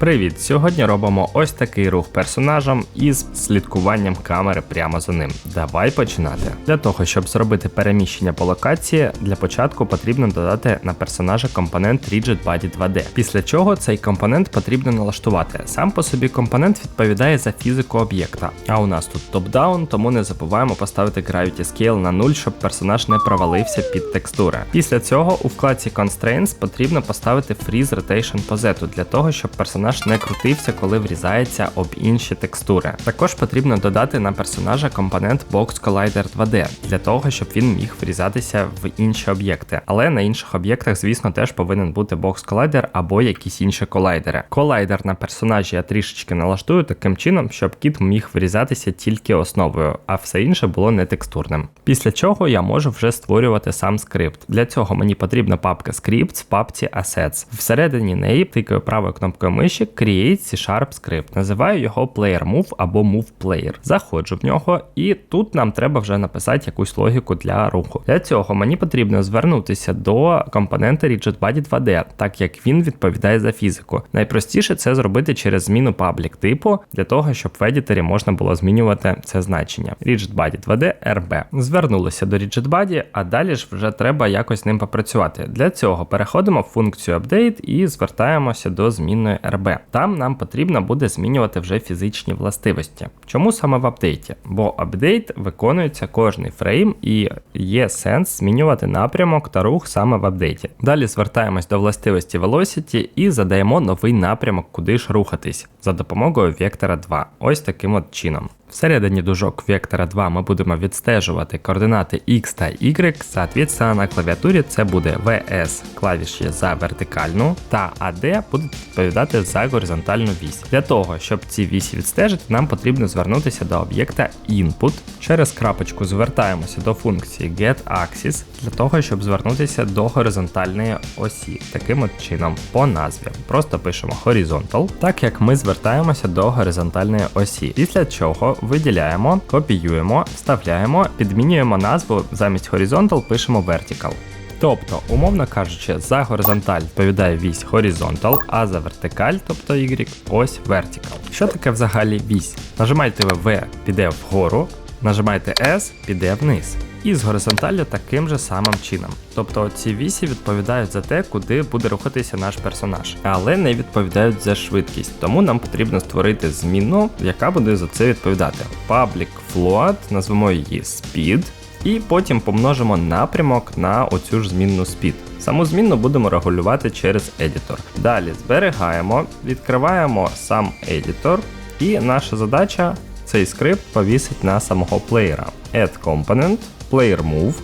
Привіт! Сьогодні робимо ось такий рух персонажем із слідкуванням камери прямо за ним. Давай починати. Для того, щоб зробити переміщення по локації, для початку потрібно додати на персонажа компонент Rigid Body 2D. Після чого цей компонент потрібно налаштувати. Сам по собі компонент відповідає за фізику об'єкта. А у нас тут топ-даун, тому не забуваємо поставити Gravity Scale на 0, щоб персонаж не провалився під текстури. Після цього у вкладці Constraints потрібно поставити Freeze Rotation Posette для того, щоб персонаж не крутився, коли врізається об інші текстури. Також потрібно додати на персонажа компонент Box Collider 2D для того, щоб він міг врізатися в інші об'єкти. Але на інших об'єктах, звісно, теж повинен бути Box Collider або якісь інші колайдери. Колайдер на персонажі я трішечки налаштую таким чином, щоб кіт міг врізатися тільки основою, а все інше було не текстурним. Після чого я можу вже створювати сам скрипт. Для цього мені потрібна папка Scripts в папці Assets. Всередині неї тикаю правою кнопкою миші Create C-Sharp Script. Називаю його Player Move або Move Player. Заходжу в нього, і тут нам треба вже написати якусь логіку для руху. Для цього мені потрібно звернутися до компонента RigidBody 2D, так як він відповідає за фізику. Найпростіше це зробити через зміну паблік типу, для того, щоб в едітері можна було змінювати це значення. RigidBody 2D RB. Звернулися до RigidBody, а далі ж вже треба якось ним попрацювати. Для цього переходимо в функцію Update і звертаємося до змінної RB. Там нам потрібно буде змінювати вже фізичні властивості. Чому саме в апдейті? Бо апдейт виконується кожний фрейм і є сенс змінювати напрямок та рух саме в апдейті. Далі звертаємось до властивості Velocity і задаємо новий напрямок, куди ж рухатись за допомогою вектора 2. Ось таким от чином. Всередині дужок вектора 2 ми будемо відстежувати координати X та Y, соответственно на клавіатурі це буде VS клавіші за вертикальну та AD будуть відповідати за горизонтальну вісь. Для того, щоб ці вісі відстежити, нам потрібно звернутися до об'єкта Input. Через крапочку звертаємося до функції getAxis для того, щоб звернутися до горизонтальної осі. Таким от чином, по назві. Просто пишемо Horizontal, так як ми звертаємося до горизонтальної осі. Після чого виділяємо, копіюємо, вставляємо, підмінюємо назву замість Horizontal пишемо Vertical. Тобто, умовно кажучи, за горизонталь відповідає вісь Horizontal, а за вертикаль, тобто Y, ось Vertical. Що таке взагалі вісь? Нажимаєте V, піде вгору, нажимаєте S, піде вниз. І з горизонталлю таким же самим чином. Тобто ці вісі відповідають за те, куди буде рухатися наш персонаж, але не відповідають за швидкість, тому нам потрібно створити зміну, яка буде за це відповідати. Public float, назвемо її speed, і потім помножимо напрямок на оцю ж змінну speed. Саму змінну будемо регулювати через едітор. Далі зберігаємо, відкриваємо сам едітор, і наша задача цей скрипт повісить на самого плеєра. Add component, player move.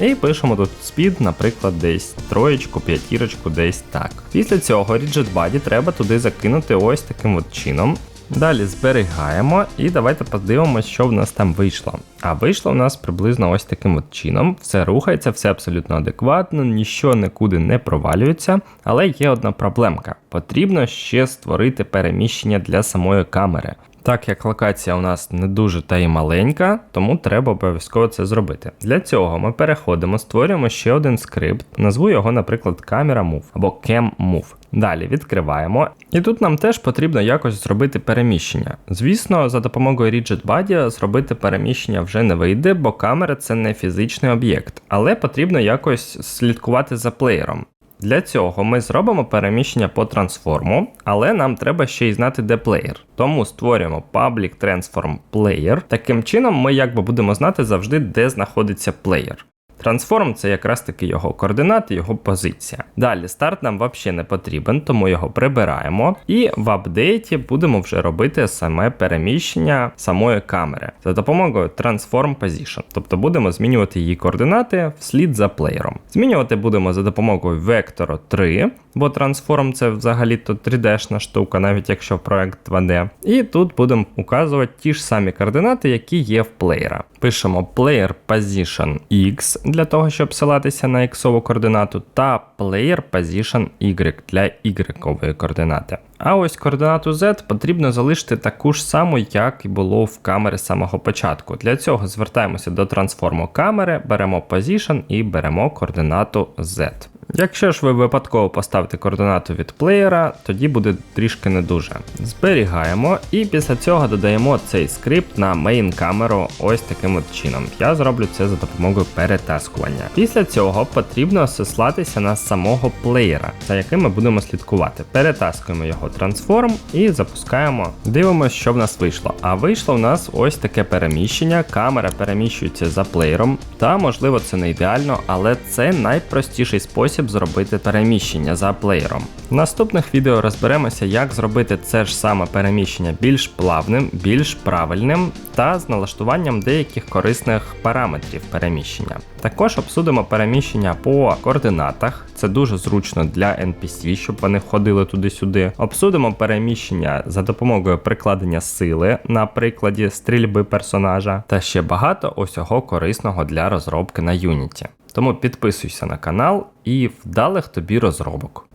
І пишемо тут speed, наприклад, десь троєчку, п'ятірочку, десь так. Після цього Rigid Body треба туди закинути ось таким от чином. Далі зберігаємо і давайте подивимося, що в нас там вийшло. А вийшло в нас приблизно ось таким от чином. Все рухається, все абсолютно адекватно, нічого нікуди не провалюється, але є одна проблемка. Потрібно ще створити переміщення для самої камери. Так як локація у нас не дуже та й маленька, тому треба обов'язково це зробити. Для цього ми переходимо, створюємо ще один скрипт, назву його, наприклад, Camera Move або Cam Move. Далі відкриваємо. І тут нам теж потрібно якось зробити переміщення. Звісно, за допомогою Rigid Body зробити переміщення вже не вийде, бо камера це не фізичний об'єкт, але потрібно якось слідкувати за плеєром. Для цього ми зробимо переміщення по трансформу, але нам треба ще й знати, де плеєр. Тому створюємо Public Transform Player. Таким чином, ми якби будемо знати завжди, де знаходиться плеєр. Трансформ це якраз таки його координати, його позиція. Далі старт нам взагалі не потрібен, тому його прибираємо. І в апдейті будемо вже робити саме переміщення самої камери за допомогою Transform Position. Тобто будемо змінювати її координати вслід за плеєром. Змінювати будемо за допомогою вектору 3, бо Transform це взагалі-то 3D-шна штука, навіть якщо проект 2D. І тут будемо указувати ті ж самі координати, які є в плеєра. Пишемо Player Position X для того, щоб ссилатися на X координату, та Player Position Y для Y координати. А ось координату Z потрібно залишити таку ж саму, як і було в камери з самого початку. Для цього звертаємося до трансформу камери, беремо Position і беремо координату Z. Якщо ж ви випадково поставите координату від плеєра, тоді буде трішки не дуже. Зберігаємо і після цього додаємо цей скрипт на мейн камеру ось таким от чином. Я зроблю це за допомогою перетаскування. Після цього потрібно сослатися на самого плеєра, за яким ми будемо слідкувати. Перетаскуємо його трансформ і запускаємо. Дивимося, що в нас вийшло. А вийшло в нас ось таке переміщення. Камера переміщується за плеєром. Та можливо це не ідеально, але це найпростіший спосіб зробити переміщення за плеєром. В наступних відео розберемося, як зробити це ж саме переміщення більш плавним, більш правильним та з налаштуванням деяких корисних параметрів переміщення. Також обсудимо переміщення по координатах. Це дуже зручно для NPC, щоб вони ходили туди-сюди. Обсудимо переміщення за допомогою прикладення сили на прикладі стрільби персонажа та ще багато усього корисного для розробки на Unity. Тому підписуйся на канал і вдалих тобі розробок.